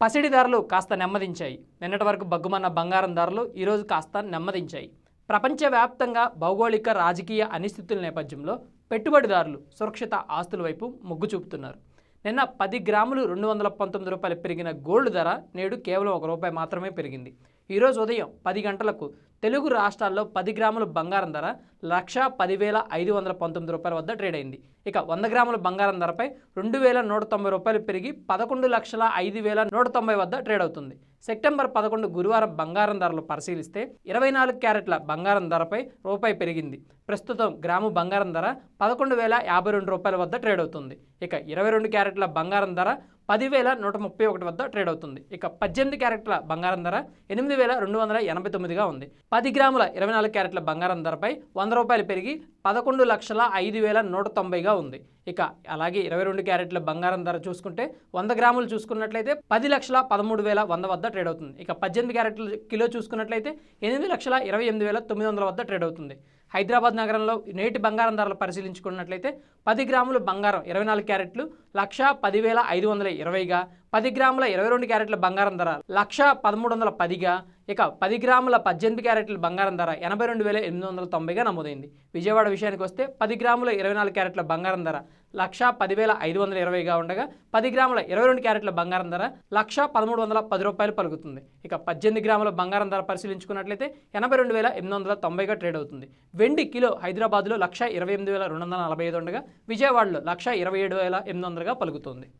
పసిడి ధరలు కాస్త నెమ్మదించాయి. నిన్నటి వరకు బగ్గుమన్న బంగారం ధరలు ఈరోజు కాస్త నెమ్మదించాయి. ప్రపంచవ్యాప్తంగా భౌగోళిక రాజకీయ అనిస్థితుల నేపథ్యంలో పెట్టుబడిదారులు సురక్షిత ఆస్తుల వైపు మొగ్గు చూపుతున్నారు. నిన్న పది గ్రాములు రెండు వందల పంతొమ్మిది రూపాయలు పెరిగిన గోల్డ్ ధర నేడు కేవలం ఒక రూపాయి మాత్రమే పెరిగింది. ఈరోజు ఉదయం పది గంటలకు తెలుగు రాష్ట్రాల్లో పది గ్రాముల బంగారం ధర లక్ష పదివేల ఐదు వందల పంతొమ్మిది రూపాయల వద్ద ట్రేడ్ అయింది. ఇక వంద గ్రాముల బంగారం ధరపై రెండు వేల నూట తొంభై రూపాయలు పెరిగి పదకొండు లక్షల ఐదు వేల నూట తొంభై వద్ద ట్రేడ్ అవుతుంది. సెప్టెంబర్ పదకొండు గురువారం బంగారం ధరలు పరిశీలిస్తే ఇరవై నాలుగు క్యారెట్ల బంగారం ధరపై రూపాయి పెరిగింది. ప్రస్తుతం గ్రాము బంగారం ధర పదకొండు వేల యాభై రెండు రూపాయల వద్ద ట్రేడ్ అవుతుంది. ఇక ఇరవై రెండు క్యారెట్ల బంగారం ధర పదివేల నూట ముప్పై ఒకటి వద్ద ట్రేడ్ అవుతుంది. ఇక పద్దెనిమిది క్యారెట్ల బంగారం ధర ఎనిమిది వేల రెండు వందల ఎనభై తొమ్మిదిగా ఉంది. పది గ్రాముల ఇరవై నాలుగు క్యారెట్ల బంగారం ధరపై వంద రూపాయలు పెరిగి పదకొండు లక్షల ఐదు వేల నూట తొంభైగా ఉంది. ఇక అలాగే ఇరవై రెండు క్యారెట్ల బంగారం ధర చూసుకుంటే వంద గ్రాములు చూసుకున్నట్లయితే పది లక్షల పదమూడు వేల వంద వద్ద ట్రేడ్ అవుతుంది. ఇక పద్దెనిమిది క్యారెట్ల కిలో చూసుకున్నట్లయితే ఎనిమిది లక్షల ఇరవై ఎనిమిది వేల తొమ్మిది వందల వద్ద ట్రేడ్ అవుతుంది. హైదరాబాద్ నగరంలో నేటి బంగారం ధరలు పరిశీలించుకున్నట్లయితే పది గ్రాములు బంగారం ఇరవై నాలుగు క్యారెట్లు లక్ష పదివేల ఐదు వందల ఇరవైగా పది గ్రాముల ఇరవై రెండు క్యారెట్ల బంగారం ధర లక్ష పదమూడు వందల పదిగా ఇక పది గ్రాముల పద్దెనిమిది క్యారెట్ల బంగారం ధర ఎనభై రెండు వేల ఎనిమిది వందల తొంభైగా నమోదైంది. విజయవాడ విషయానికి వస్తే పది గ్రాముల ఇరవై నాలుగు క్యారెట్ల బంగారం ధర లక్ష పదివేల ఐదు వందల ఇరవైగా ఉండగా పది గ్రాముల ఇరవై రెండు క్యారెట్ల బంగారం ధర లక్ష పదమూడు వందల పది రూపాయలు పలుకుతుంది. ఇక పద్దెనిమిది గ్రాముల బంగారం ధర పరిశీలించుకున్నట్లయితే ఎనభై రెండు వేల ఎనిమిది వందల తొంభైగా ట్రేడ్ అవుతుంది. వెండి కిలో హైదరాబాద్లో లక్ష ఇరవై ఎనిమిది వేల రెండు వందల నలభై ఐదు ఉండగా విజయవాడలో లక్ష ఇరవై ఏడు వేల ఎనిమిది వందల వందలుగా పలుకుతుంది.